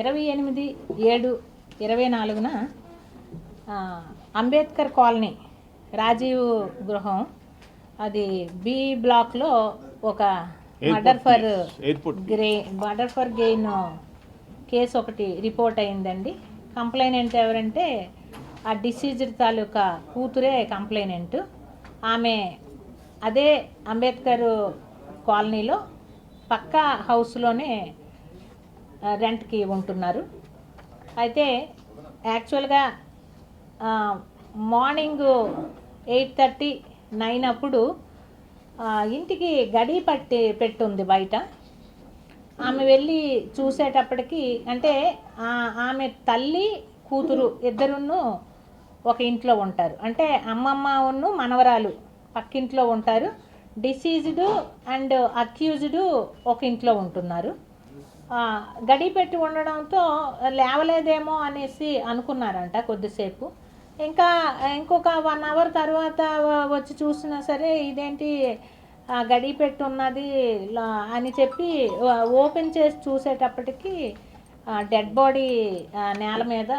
ఇరవై ఎనిమిది ఏడు ఇరవై నాలుగున అంబేద్కర్ కాలనీ రాజీవ్ గృహం అది బి బ్లాక్లో ఒక murder for gray murder for gain case ఒకటి రిపోర్ట్ అయిందండి. కంప్లైనెంట్ ఎవరంటే ఆ డిసీజ్డ్ తాలూకా కూతురే కంప్లైనెంట్. ఆమె అదే అంబేద్కర్ కాలనీలో పక్క హౌస్లోనే రెంట్కి ఉంటున్నారు. అయితే యాక్చువల్గా మార్నింగ్ ఎయిట్ థర్టీ నైన్ అప్పుడు ఇంటికి గడి పట్టి పెట్టుంది బయట. ఆమె వెళ్ళి చూసేటప్పటికి అంటే ఆమె తల్లి కూతురు ఇద్దరును ఒక ఇంట్లో ఉంటారు. అంటే అమ్మమ్మ ఉన్ను మనవరాలు పక్కింట్లో ఉంటారు. డిసీజ్డ్ అండ్ అక్యూజ్డ్ ఒక ఇంట్లో ఉంటున్నారు. గడి పెట్టి ఉండడంతో లేవలేదేమో అనేసి అనుకున్నారంట కొద్దిసేపు. ఇంకా ఇంకొక వన్ అవర్ తర్వాత వచ్చి చూసినా సరే ఇదేంటి గడి పెట్టి ఉన్నది లా- అని చెప్పి ఓపెన్ చేసి చూసేటప్పటికి డెడ్ బాడీ నేల మీద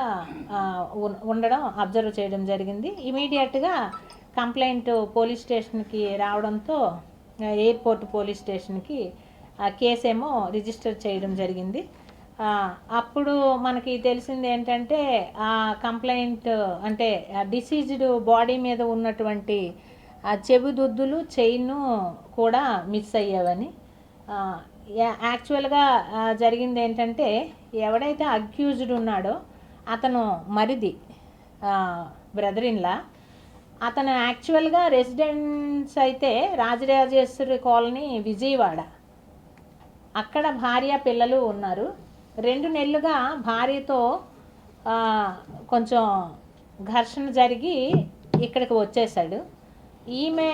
ఉండడం అబ్జర్వ్ చేయడం జరిగింది. ఇమీడియట్గా కంప్లైంట్ పోలీస్ స్టేషన్కి రావడంతో ఎయిర్పోర్ట్ పోలీస్ స్టేషన్కి కేసు ఏమో రిజిస్టర్ చేయడం జరిగింది. అప్పుడు మనకి తెలిసింది ఏంటంటే ఆ కంప్లైంట్ అంటే డిసీజ్డ్ బాడీ మీద ఉన్నటువంటి ఆ చెవి దుద్దులు చైన్ కూడా మిస్ అయ్యావని. యాక్చువల్గా జరిగింది ఏంటంటే ఎవడైతే అక్యూజ్డ్ ఉన్నాడో అతను మరిది బ్రదర్ ఇన్లా అతను యాక్చువల్గా రెసిడెన్స్ అయితే రాజరాజేశ్వరి కాలనీ విజయవాడ. అక్కడ భార్య పిల్లలు ఉన్నారు. రెండు నెలలుగా భార్యతో కొంచెం ఘర్షణ జరిగి ఇక్కడికి వచ్చేసాడు ఈమె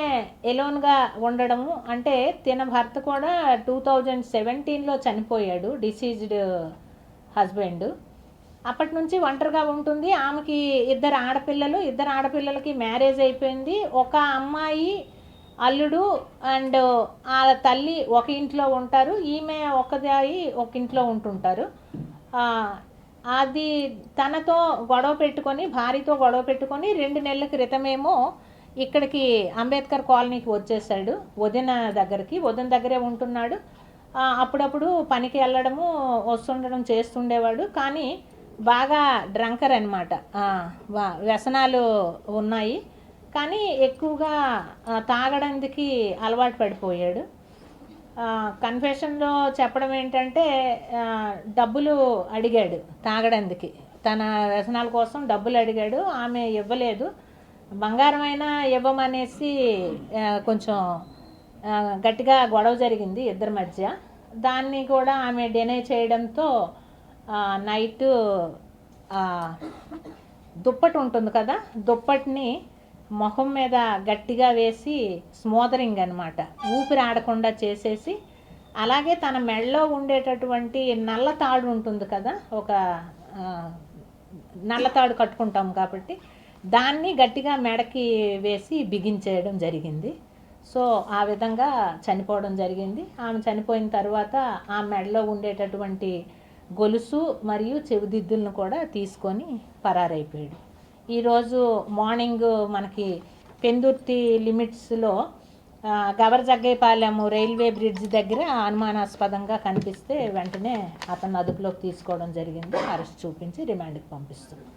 ఎలోన్గా ఉండడము అంటే తిన భర్త కూడా టూ థౌజండ్ సెవెంటీన్లో చనిపోయాడు డిసీజ్డ్ హస్బెండ్. అప్పటి నుంచి ఒంటరిగా ఉంటుంది. ఆమెకి ఇద్దరు ఆడపిల్లలు ఇద్దరు ఆడపిల్లలకి మ్యారేజ్ అయిపోయింది. ఒక అమ్మాయి అల్లుడు అండ్ వాళ్ళ తల్లి ఒక ఇంట్లో ఉంటారు ఈమె ఒకదాయి ఒక ఇంట్లో ఉంటుంటారు. అది తనతో గొడవ పెట్టుకొని భార్యతో గొడవ పెట్టుకొని రెండు నెలల క్రితమేమో ఇక్కడికి అంబేద్కర్ కాలనీకి వచ్చేసాడు. వదిన దగ్గరికి వదిన దగ్గరే ఉంటున్నాడు. అప్పుడప్పుడు పనికి వెళ్ళడము వస్తుండడం చేస్తుండేవాడు. కానీ బాగా డ్రంకర్ అనమాట వ్యసనాలు ఉన్నాయి. కానీ ఎక్కువగా తాగడానికి అలవాటు పడిపోయాడు. కన్ఫెషన్లో చెప్పడం ఏంటంటే డబ్బులు అడిగాడు తాగడానికి. తన వ్యసనాల కోసం డబ్బులు అడిగాడు ఆమె ఇవ్వలేదు. బంగారం అయినా ఇవ్వమనేసి కొంచెం గట్టిగా గొడవ జరిగింది ఇద్దరి మధ్య. దాన్ని కూడా ఆమె డినై చేయడంతో నైట్ దుప్పటి ఉంటుంది కదా దుప్పటిని మొహం మీద గట్టిగా వేసి స్మోదరింగ్ అనమాట ఊపిరి ఆడకుండా చేసేసి అలాగే తన మెడలో ఉండేటటువంటి నల్ల తాడు ఉంటుంది కదా ఒక నల్ల తాడు కట్టుకుంటాం కాబట్టి దాన్ని గట్టిగా మెడకి వేసి బిగించేయడం జరిగింది. సో ఆ విధంగా చనిపోవడం జరిగింది. ఆమె చనిపోయిన తర్వాత ఆ మెడలో ఉండేటటువంటి గొలుసు మరియు చెవిదిద్దులను కూడా తీసుకొని పరారైపోయాడు. ఈరోజు మార్నింగ్ మనకి పెందుర్తి లిమిట్స్లో గవర్ జగ్గైపాలెం రైల్వే బ్రిడ్జ్ దగ్గర అనుమానాస్పదంగా కనిపిస్తే వెంటనే అతను అదుపులోకి తీసుకోవడం జరిగింది. అరెస్ట్ చూపించి రిమాండ్కి పంపిస్తున్నాం.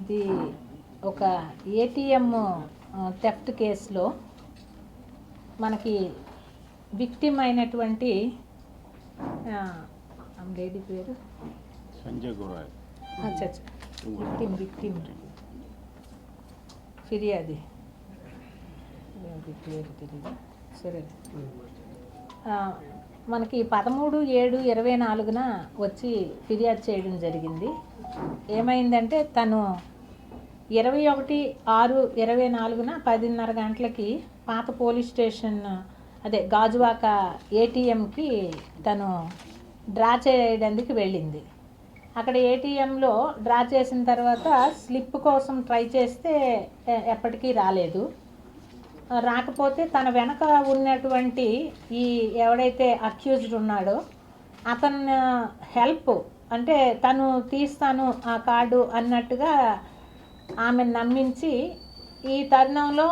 ఇది ఒక ఏటీఎం థెఫ్ట్ కేసులో మనకి విక్టిమ్ అయినటువంటి లేడీ పేరు? విక్టిమ్ విక్టిమ్ ఫిర్యాది పేరు సరే మనకి పదమూడు ఏడు ఇరవై నాలుగున వచ్చి ఫిర్యాదు చేయడం జరిగింది. ఏమైందంటే తను ఇరవై ఒకటి ఆరు ఇరవై నాలుగున పదిన్నర గంటలకి పాత పోలీస్ స్టేషన్ అదే గాజువాక ఏటీఎంకి తను డ్రా చేయడానికి వెళ్ళింది. అక్కడ ఏటీఎంలో డ్రా చేసిన తర్వాత స్లిప్ కోసం ట్రై చేస్తే ఎప్పటికీ రాలేదు. రాకపోతే తన వెనక ఉన్నటువంటి ఈ ఎవడైతే అక్యూజ్డ్ ఉన్నాడో అతను హెల్ప్ అంటే తను తీస్తాను ఆ కార్డు అన్నట్టుగా ఆమె నమ్మించి ఈ తరుణంలో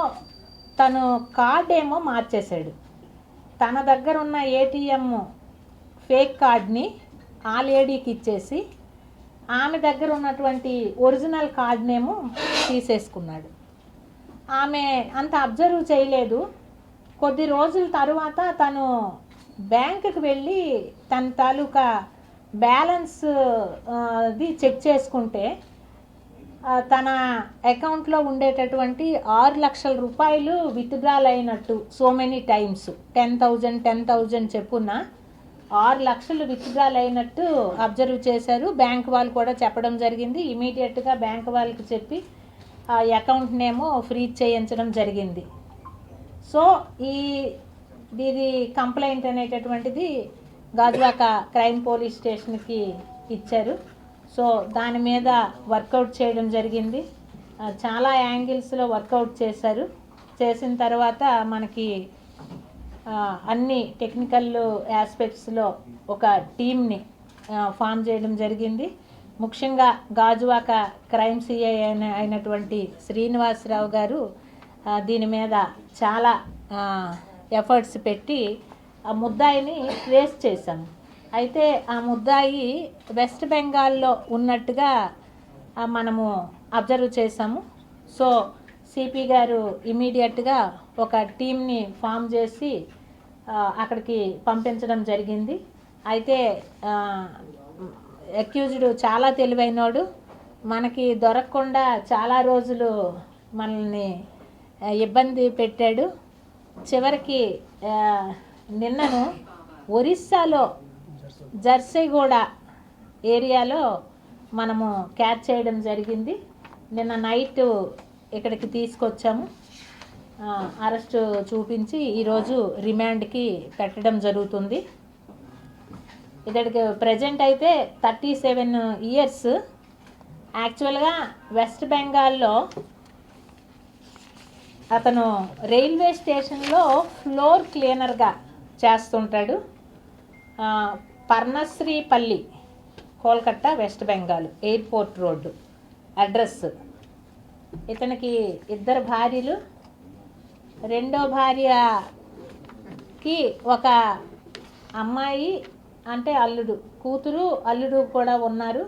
తను కార్డ్ ఏమో మార్చేశాడు. తన దగ్గర ఉన్న ఏటీఎం ఫేక్ కార్డ్ని ఆ లేడీకి ఇచ్చేసి ఆమె దగ్గర ఉన్నటువంటి ఒరిజినల్ కార్డ్నేమో తీసేసుకున్నాడు. ఆమె అంత అబ్జర్వ్ చేయలేదు. కొద్ది రోజుల తరువాత తను బ్యాంకుకి వెళ్ళి తన తాలూకా బ్యాలెన్స్ ది అది చెక్ చేసుకుంటే తన అకౌంట్లో ఉండేటటువంటి ఆరు లక్షల రూపాయలు విత్డ్రాల్ అయినట్టు so many times. Ten thousand ten thousand చెప్పున ఆరు లక్షలు విత్డ్రాల్ అయినట్టు అబ్జర్వ్ చేశారు. బ్యాంక్ వాళ్ళు కూడా చెప్పడం జరిగింది. ఇమీడియట్గా బ్యాంక్ వాళ్ళకి చెప్పి ఆ అకౌంట్నేమో ఫ్రీజ్ చేయించడం జరిగింది. సో ఈ ఇది కంప్లైంట్ అనేటటువంటిది గాజువాక క్రైమ్ పోలీస్ స్టేషన్కి ఇచ్చారు. సో దాని మీద వర్కౌట్ చేయడం జరిగింది. చాలా యాంగిల్స్లో వర్కౌట్ చేశారు. చేసిన తర్వాత మనకి అన్ని టెక్నికల్ ఆస్పెక్ట్స్లో ఒక టీమ్ని ఫామ్ చేయడం జరిగింది. ముఖ్యంగా గాజువాక క్రైమ్ సిఐ అయిన అయినటువంటి శ్రీనివాసరావు గారు దీని మీద చాలా ఎఫర్ట్స్ పెట్టి ఆ ముద్దాయిని ట్రేస్ చేశాము. అయితే ఆ ముద్దాయి వెస్ట్ బెంగాల్లో ఉన్నట్టుగా మనము అబ్జర్వ్ చేసాము సో సిపి గారు ఇమీడియట్గా ఒక టీంని ఫామ్ చేసి అక్కడికి పంపించడం జరిగింది. అయితే అక్యూజ్డ్ చాలా తెలివైనోడు. మనకి దొరకకుండా చాలా రోజులు మనల్ని ఇబ్బంది పెట్టాడు. చివరికి నిన్నను ఒరిస్సాలో జర్సీగూడ ఏరియాలో మనము క్యాచ్ చేయడం జరిగింది. నిన్న నైట్ ఇక్కడికి తీసుకొచ్చాము. అరెస్ట్ చూపించి ఈరోజు రిమాండ్కి పెట్టడం జరుగుతుంది. ఇతడికి ప్రజెంట్ అయితే థర్టీ సెవెన్ ఇయర్స్. యాక్చువల్గా వెస్ట్ బెంగాల్లో అతను రైల్వే స్టేషన్లో ఫ్లోర్ క్లీనర్గా చేస్తుంటాడు. Parnasreepalli Kolkata west Bengal airport road. Address ఇతనికి ఇద్దరు భార్యలు. రెండో భార్యకి ఒక అమ్మాయి అంటే అల్లుడు కూతురు అల్లుడు కూడా ఉన్నారు.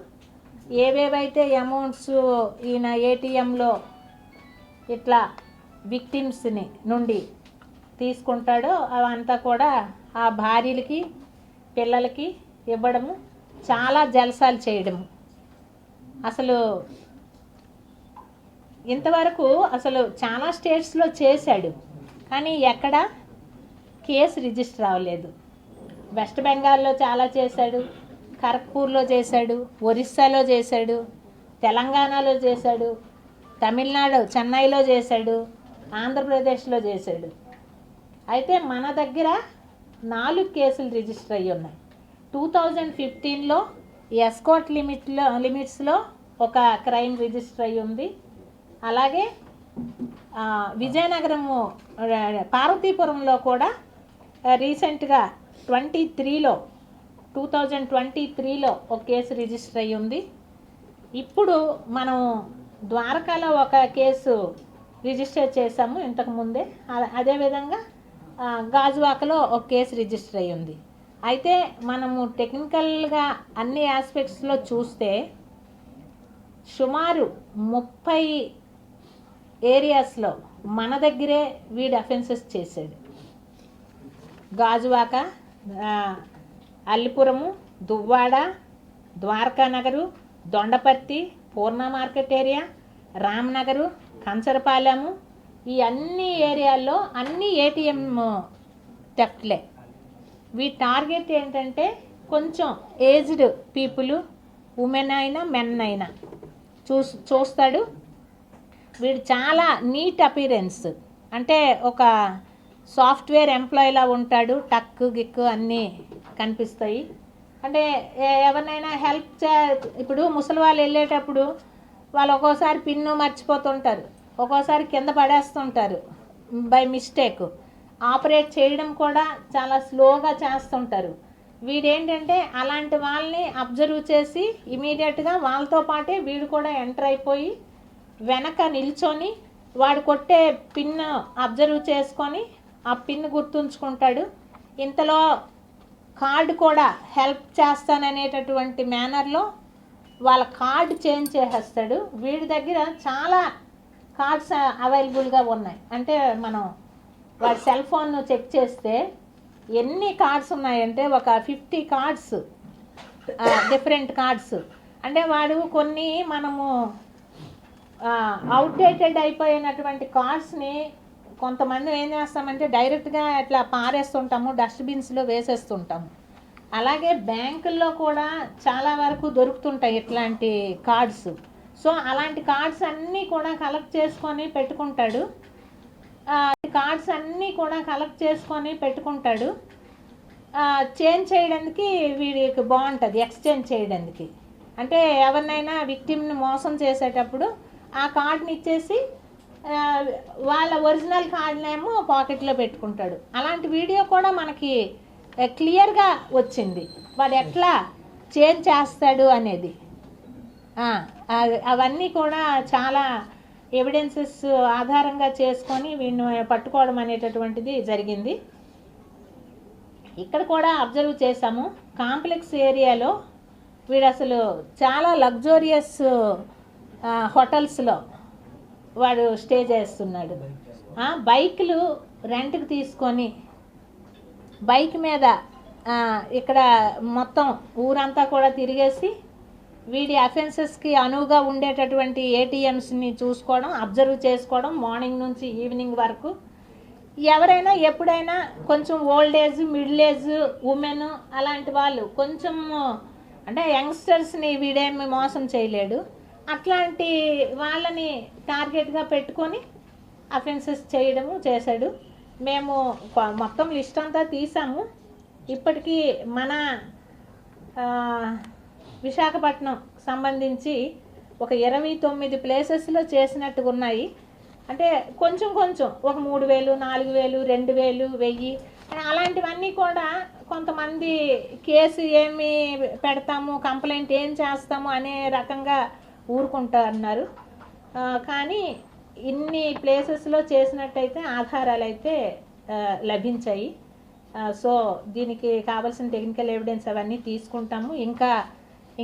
ఏవేవైతే అమౌంట్స్ ఈయన ఏటీఎంలో ఇట్లా విక్టిమ్స్ని నుండి తీసుకుంటాడో అవంతా కూడా ఆ భార్యలకి పిల్లలకి ఇవ్వడము చాలా జలసాలు చేయడము. అసలు ఇంతవరకు అసలు చాలా స్టేట్స్లో చేశాడు. కానీ ఎక్కడ కేసు రిజిస్టర్ అవ్వలేదు వెస్ట్ బెంగాల్లో చాలా చేశాడు. ఖరగ్పూర్లో చేశాడు. ఒరిస్సాలో చేశాడు. తెలంగాణలో చేశాడు. తమిళనాడు చెన్నైలో చేశాడు. ఆంధ్రప్రదేశ్లో చేశాడు. అయితే మన దగ్గర నాలుగు కేసులు రిజిస్టర్ అయ్యి ఉన్నాయి. టూ థౌజండ్ ఫిఫ్టీన్లో ఎస్కోట్ లిమిట్లో లిమిట్స్లో ఒక క్రైమ్ రిజిస్టర్ అయ్యి ఉంది. అలాగే విజయనగరము పార్వతీపురంలో కూడా రీసెంట్గా ట్వంటీ త్రీలో టూ థౌజండ్ ట్వంటీ త్రీలో ఒక కేసు రిజిస్టర్ అయ్యి ఉంది. ఇప్పుడు మనం ద్వారకాలో ఒక కేసు రిజిస్టర్ చేసాము ఇంతకుముందే అదేవిధంగా గాజువాకలో ఒక కేసు రిజిస్టర్ అయ్యి ఉంది. అయితే మనము టెక్నికల్గా అన్ని ఆస్పెక్ట్స్లో చూస్తే సుమారు ముప్పై ఏరియాస్లో మన దగ్గరే వీడు అఫెన్సెస్ చేసేది. గాజువాక అల్లిపురము దువ్వాడ ద్వారకా నగరు దొండపర్తి పూర్ణ మార్కెట్ ఏరియా రామ్నగరు కంచరపాలెము ఈ అన్ని ఏరియాల్లో అన్ని ఏటీఎం థెఫ్ట్లే వీ టార్గెట్ ఏంటంటే కొంచెం ఏజ్డ్ పీపుల్ ఉమెన్ అయినా మెన్ అయినా చూస్ చూస్తాడు. వీడు చాలా నీట్ అపీరెన్స్. అంటే ఒక సాఫ్ట్వేర్ ఎంప్లాయీలా ఉంటాడు టక్ గిక్కు అన్నీ కనిపిస్తాయి. అంటే ఎవరినైనా హెల్ప్ చే ఇప్పుడు ముసలి వాళ్ళు వెళ్ళేటప్పుడు వాళ్ళు ఒక్కోసారి పిన్ను మర్చిపోతుంటారు. ఒక్కోసారి కింద పడేస్తుంటారు బై మిస్టేక్. ఆపరేట్ చేయడం కూడా చాలా స్లోగా చేస్తుంటారు. వీడేంటంటే అలాంటి వాళ్ళని అబ్జర్వ్ చేసి ఇమీడియట్గా వాళ్ళతో పాటే వీడు కూడా ఎంటర్ అయిపోయి వెనక నిల్చొని వాడు కొట్టే పిన్ అబ్జర్వ్ చేసుకొని ఆ పిన్ గుర్తుంచుకుంటాడు. ఇంతలో కార్డు కూడా హెల్ప్ చేస్తాననేటటువంటి మేనర్లో వాళ్ళ కార్డు చేంజ్ చేసేస్తాడు. వీడి దగ్గర చాలా కార్డ్స్ అవైలబుల్గా ఉన్నాయి. అంటే మనం వాడి సెల్ ఫోన్ను చెక్ చేస్తే ఎన్ని కార్డ్స్ ఉన్నాయంటే ఒక ఫిఫ్టీ కార్డ్స్ డిఫరెంట్ కార్డ్స్. అంటే వాడు కొన్ని మనము అవుట్డేటెడ్ అయిపోయినటువంటి కార్డ్స్ని కొంతమంది ఏం చేస్తామంటే డైరెక్ట్గా ఇట్లా పారేస్తుంటాము డస్ట్బిన్స్లో వేసేస్తుంటాము. అలాగే బ్యాంకుల్లో కూడా చాలా వరకు దొరుకుతుంటాయి ఇట్లాంటి కార్డ్స్ సో అలాంటి కార్డ్స్ అన్నీ కూడా కలెక్ట్ చేసుకొని పెట్టుకుంటాడు. కార్డ్స్ అన్నీ కూడా కలెక్ట్ చేసుకొని పెట్టుకుంటాడు. చేంజ్ చేయడానికి వీడికి బాగుంటుంది ఎక్స్చేంజ్ చేయడానికి. అంటే ఎవరినైనా విక్టిమ్ని మోసం చేసేటప్పుడు ఆ కార్డుని ఇచ్చేసి వాళ్ళ ఒరిజినల్ కార్డునేమో పాకెట్లో పెట్టుకుంటాడు. అలాంటి వీడియో కూడా మనకి క్లియర్గా వచ్చింది. వాడు ఎట్లా చేంజ్ చేస్తాడు అనేది. అవన్నీ కూడా చాలా ఎవిడెన్సెస్ ఆధారంగా చేసుకొని వీడిని పట్టుకోవడం అనేటటువంటిది జరిగింది. ఇక్కడ కూడా అబ్జర్వ్ చేసాము కాంప్లెక్స్ ఏరియాలో వీడు అసలు చాలా లగ్జోరియస్ హోటల్స్లో వాడు స్టే చేస్తున్నాడు. బైక్లు బైకులు రెంట్కి తీసుకొని బైక్ మీద ఇక్కడ మొత్తం ఊరంతా కూడా తిరిగేసి వీడి అఫెన్సెస్కి అనువుగా ఉండేటటువంటి ఏటీఎంస్ని చూసుకోవడం అబ్జర్వ్ చేసుకోవడం మార్నింగ్ నుంచి ఈవినింగ్ వరకు. ఎవరైనా ఎప్పుడైనా కొంచెం old age middle age women అలాంటి వాళ్ళు కొంచెం అంటే యంగ్స్టర్స్ని వీడేమి మోసం చేయలేడు. అట్లాంటి వాళ్ళని టార్గెట్గా పెట్టుకొని అఫెన్సెస్ చేయడము చేశాడు. మేము మొత్తం లిస్ట్ అంతా తీసాము. ఇప్పటికీ మన విశాఖపట్నం సంబంధించి ఒక ఇరవై తొమ్మిది ప్లేసెస్లో చేసినట్టుగా ఉన్నాయి అంటే కొంచెం కొంచెం ఒక మూడు వేలు నాలుగు వేలు రెండు వేలు వెయ్యి అలాంటివన్నీ కూడా కొంతమంది కేసు ఏమి పెడతాము కంప్లైంట్ ఏం చేస్తాము అనే రకంగా ఊరుకుంటా అన్నారు. కానీ ఇన్ని ప్లేసెస్లో చేసినట్టయితే ఆధారాలు అయితే లభించాయి. సో దీనికి కావాల్సిన టెక్నికల్ ఎవిడెన్స్ అవన్నీ తీసుకుంటాము. ఇంకా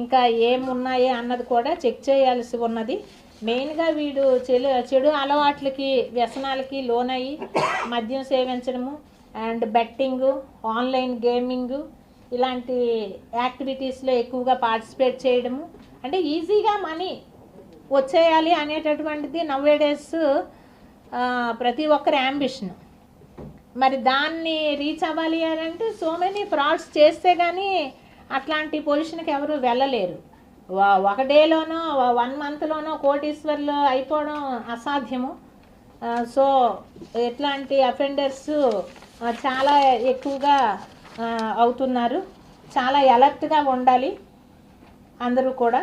ఇంకా ఏమున్నాయి అన్నది కూడా చెక్ చేయాల్సి ఉన్నది. మెయిన్గా వీడు చెడు చెడు అలవాట్లకి వ్యసనాలకి లోనయ్యి మద్యం సేవించడము అండ్ బెట్టింగు ఆన్లైన్ గేమింగ్ ఇలాంటి యాక్టివిటీస్లో ఎక్కువగా పార్టిసిపేట్ చేయడము. అంటే ఈజీగా మనీ వచ్చేయాలి అనేటటువంటిది నవ్వే డేస్ ప్రతి ఒక్కరి యాంబిషన్ మరి దాన్ని రీచ్ అవ్వాలి అని అంటే సో మెనీ ఫ్రాడ్స్ చేస్తే కానీ అట్లాంటి పొజిషన్కి ఎవరు వెళ్ళలేరు. ఒక డేలోనో వన్ మంత్లోనో కోటీశ్వర్లు అయిపోవడం అసాధ్యము. సో ఇట్లాంటి అఫెండర్స్ చాలా ఎక్కువగా అవుతున్నారు. చాలా ఎలర్ట్గా ఉండాలి అందరూ కూడా.